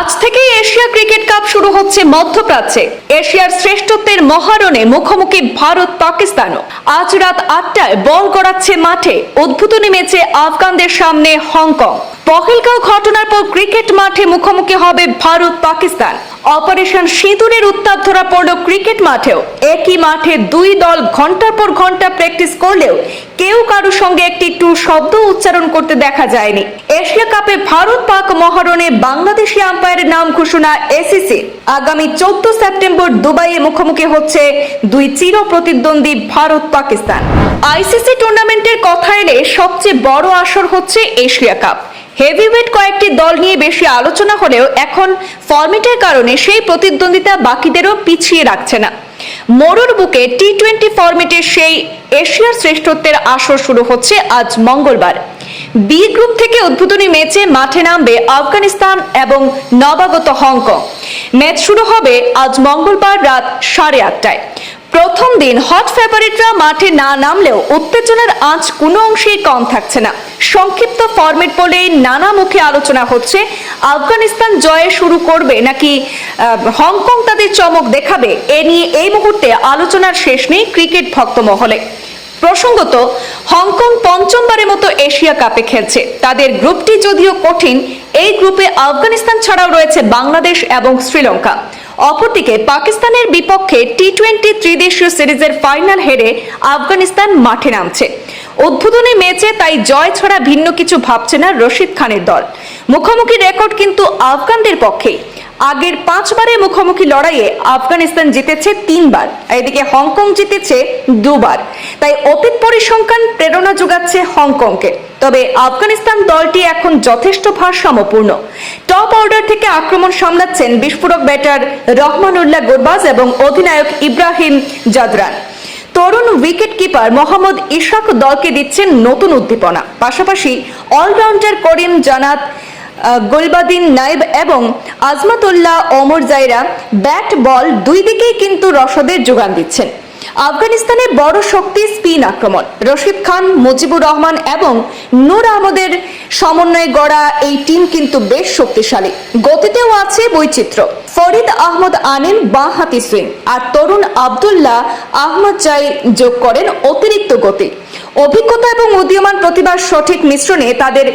আজ থেকে Asia cricket cup শুরু হচ্ছে মধ্যপ্রাচ্যে। এশিয়ার শ্রেষ্ঠত্বের মহারণে মুখোমুখি ভারত পাকিস্তানও। আজ রাত আটটায় বল গড়াচ্ছে মাঠে। অদ্ভুত নেমেছে আফগানদের সামনে হংকং। পহেলগাঁও ঘটনার পর ক্রিকেট মাঠে মুখোমুখি হবে ভারত পাকিস্তান। অপারেশন সিঁদুরের উত্তাপ ধরা পড়ল ক্রিকেট মাঠেও। একই মাঠে দুই দল ঘণ্টার পর ঘণ্টা প্র্যাকটিস করলেও কেউ কারোর সঙ্গে একটি টু শব্দ উচ্চারণ করতে দেখা যায়নি। এশিয়া কাপে ভারত পাক মহারণে বাংলাদেশি আম্পায়ারের নাম ঘোষণা এসিসি। আগামী চোদ্দ সেপ্টেম্বর দুবাইয়ে মুখোমুখি হচ্ছে দুই চির প্রতিদ্বন্দ্বী ভারত পাকিস্তান। আইসিসি টুর্নামেন্টের কথা এলে সবচেয়ে বড় আসর হচ্ছে এশিয়া কাপ। হেভিওয়েট কয়েকটি দল নিয়ে বেশি আলোচনা হলেও এখন ফরম্যাটের কারণে সেই প্রতিদ্বন্দ্বিতা বাকিদেরও পিছিয়ে রাখছে না। মরুর বুকে টি টোয়েন্টি ফরম্যাটের সেই এশিয়ার শ্রেষ্ঠত্বের আসর শুরু হচ্ছে আজ মঙ্গলবার। বি গ্রুপ থেকে উদ্বোধনী ম্যাচে মাঠে নামবে আফগানিস্তান এবং নবাগত হংকং। ম্যাচ শুরু হবে আজ মঙ্গলবার রাত সাড়ে আটটায়। প্রথম দিন হট ফেভারিটরা মাঠে না নামলেও উত্তেজনার আঁচ কোনো অংশেই কম থাকছে না। সংক্ষিপ্ত ফরম্যাট বলে নানা মুখে আলোচনা হচ্ছে, আফগানিস্তান জয়ে শুরু করবে নাকি হংকং তাদের চমক দেখাবে? এ নিয়ে এই মুহূর্তে আলোচনার শেষ নেই ক্রিকেট ভক্ত মহলে প্রসঙ্গত, হংকং পঞ্চমবারের মতো এশিয়া কাপে খেলছে। তাদের গ্রুপটি যদিও কঠিন, এই গ্রুপে আফগানিস্তান ছাড়াও রয়েছে বাংলাদেশ এবং শ্রীলঙ্কা। অপরদিকে পাকিস্তানের বিপক্ষে টি টোয়েন্টি ত্রিদেশীয় সিরিজের ফাইনাল হেরে আফগানিস্তান মাঠে নামছে। উদ্বোধনী ম্যাচে তাই জয় ছাড়া ভিন্ন কিছু ভাবছে না রশিদ খানের দল। মুখোমুখি রেকর্ড কিন্তু আফগানদের পক্ষেই আগের পাঁচবারের মুখোমুখি লড়াইয়ে আফগানিস্তান জিতেছে তিনবার, এদিকে হংকং জিতেছে দুবার। তাই অতীত পরিসংখ্যান প্রেরণা যোগাচ্ছে হংকংকে। তবে আফগানিস্তান দলটি এখন যথেষ্ট ভারসাম্যপূর্ণ। থেকে আক্রমণ সামলাচ্ছেন বিস্ফোরক ব্যাটার রহমানুল্লাহ গুরবাজ এবং অধিনায়ক ইব্রাহিম জাদরান। তরুণ উইকেট কিপার মোহাম্মদ ইশাক দলকে দিচ্ছেন নতুন উদ্দীপনা। পাশাপাশি অলরাউন্ডার করিম জানাত গোলবাদিন নাইব এবং আজমাতুল্লাহ ওমর জাইরা ব্যাট বল দুই দিকেই কিন্তু রসদের যোগান দিচ্ছেন। আফগানিস্তানের বড় শক্তি স্পিন আক্রমণ। রশিদ খান, মুজিবুর রহমান এবং নূর আহমদের সমন্বয়ে গড়া এই টিম কিন্তু বেশ শক্তিশালী। গতিতেও আছে বৈচিত্র্য। ফরিদ আহমদ আনেন বাঁ হাতি সুইং আর তরুণ আবদুল্লাহ আহমদ জাই যোগ করেন অতিরিক্ত গতি। অভিজ্ঞতা এবং উদীয়মান প্রতিভার সঠিক মিশ্রণে তাদের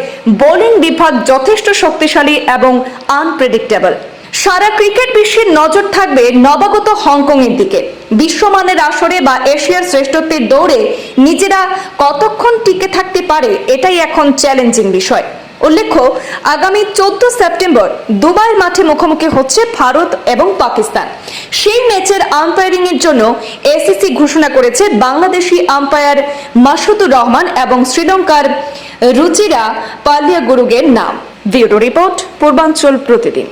বোলিং বিভাগ যথেষ্ট শক্তিশালী এবং আনপ্রেডিক্টেবল সারা ক্রিকেট বিশ্বের নজর থাকবে নবাগত হংকং এর দিকে। বিশ্বমানের আসরে বা এশিয়ার শ্রেষ্ঠত্বের দৌড়ে নিজেরা কতক্ষণ টিকে থাকতে পারে এটাই এখন চ্যালেঞ্জিং বিষয়। উল্লেখ্য, আগামী চোদ্দ সেপ্টেম্বর দুবাই মাঠে মুখোমুখি হচ্ছে ভারত এবং পাকিস্তান। সেই ম্যাচের আম্পায়ারিং এর জন্য এসিসি ঘোষণা করেছে বাংলাদেশি আম্পায়ার মাসুদুর রহমান এবং শ্রীলঙ্কার রুচিরা পালিয়া গুরুগের নাম। ব্যুরো রিপোর্ট, পূর্বাঞ্চল প্রতিদিন।